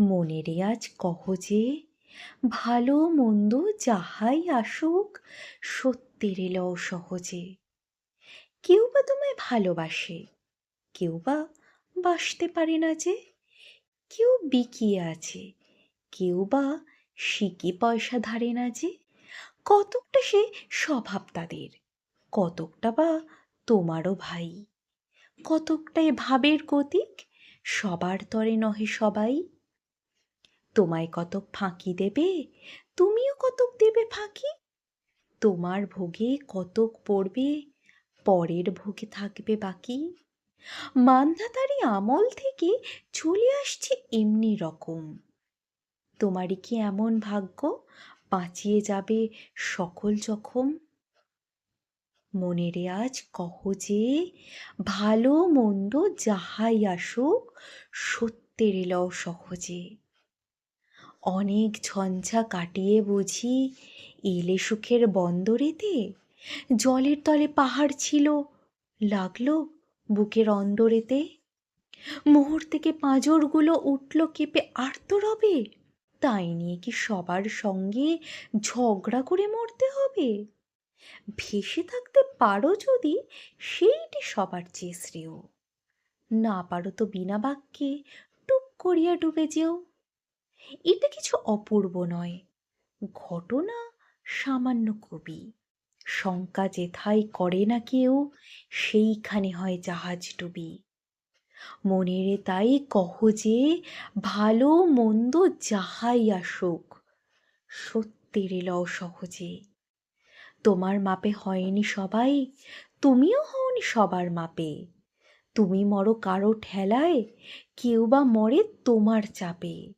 মনেরে আজ কহ যে, ভালো মন্দ যাহাই আসুক, সত্যের লও সহজে। কেউ বা তোমায় ভালোবাসে, কেউ বা বাসতে পারে না যে, কেউ বিকিয়ে আছে, কেউ বা সিকি পয়সা ধারে না যে, কতকটা সে স্বভাব তাদের, কতকটা বা তোমারও ভাই কতকটাই ভাবের গতিক সবার তরে নহে সবাই। তোমায় কতক ফাঁকি দেবে? তুমিও কতক দেবে ফাঁকি? তোমার ভোগে কতক পড়বে? পরের ভোগে থাকবে বাকি। মান্ধাতারি আমল থেকে চলে আসছে এমনি রকম। তোমারই কি এমন ভাগ্য? বাঁচিয়ে যাবে সকল জখম। মনেরে আজ কহ যে, ভালো মন্দ যাহাই আসুক, সত্যের লও সহজে। অনেক ঝঞ্ঝা কাটিয়ে বুঝি এলে সুখের বন্দরেতে? জলের তলে পাহাড় ছিল, লাগল বুকের অন্দরেতে? মোহর থেকে পাঁজরগুলো উঠল কেঁপে আর্তরবে, তাই নিয়ে কি সবার সঙ্গে ঝগড়া করে মরতে হবে? ভেসে থাকতে পারো যদি, সেইটি সবার চেয়ে শ্রেয়। না পারো তো বিনা বাক্যে টুপ করিয়া ডুবে যেও। এটা কিছু অপূর্ব নয়। ঘটনা সামান্য কবি। শঙ্কা যেথায় করে না কেউ, সেইখানে হয় জাহাজ ডুবি। মনেরে তাই কহ যে, ভালো মন্দ যাহাই আসুক, সত্যের লও সহজে। তোমার মাপে হয়নি সবাই, তুমিও হওনি সবার মাপে। তুমি মরো কারও ঠেলায়, কেউ বা মরে তোমার চাপে।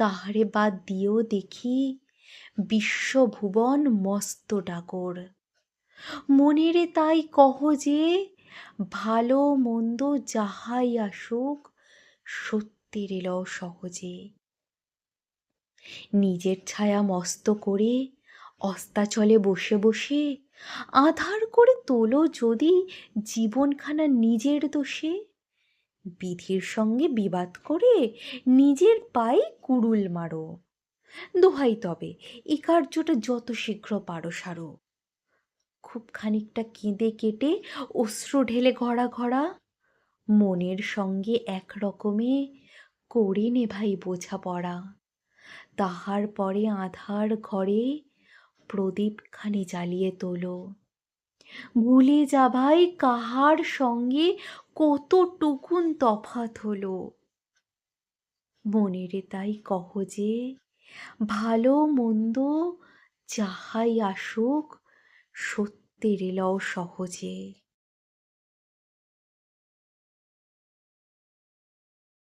তাহারে বাদ দিয়েও দেখি বিশ্বভুবন মস্ত ডাগর। মনেরে তাই কহ যে, ভালো মন্দ যাহাই আসুক, সত্যের এলও সহজে। নিজের ছায়া মস্ত করে অস্তাচলে বসে বসে, আধার করে তোলো যদি জীবনখানা নিজের দোষে। বিধির সঙ্গে বিবাদ করে নিজের পায়ে কুড়ুল মারো। দোহাই তবে, এ কার্যটা যত শীঘ্র পারো সারো। খুব খানিকটা কেঁদে কেটে অশ্রু ঢেলে ঘড়া ঘড়া, মনের সঙ্গে এক রকমে করে নে ভাই বোঝাপড়া তাহার পরে আধার ঘরে প্রদীপখানি জ্বালিয়ে তোলো। ভুলে যাবাই কাহার সঙ্গে কতটুকুন তফাত হলো? মনেরে তাই কহ যে, ভালো মন্দ যাহাই আসুক, সত্যের এলাও সহজে।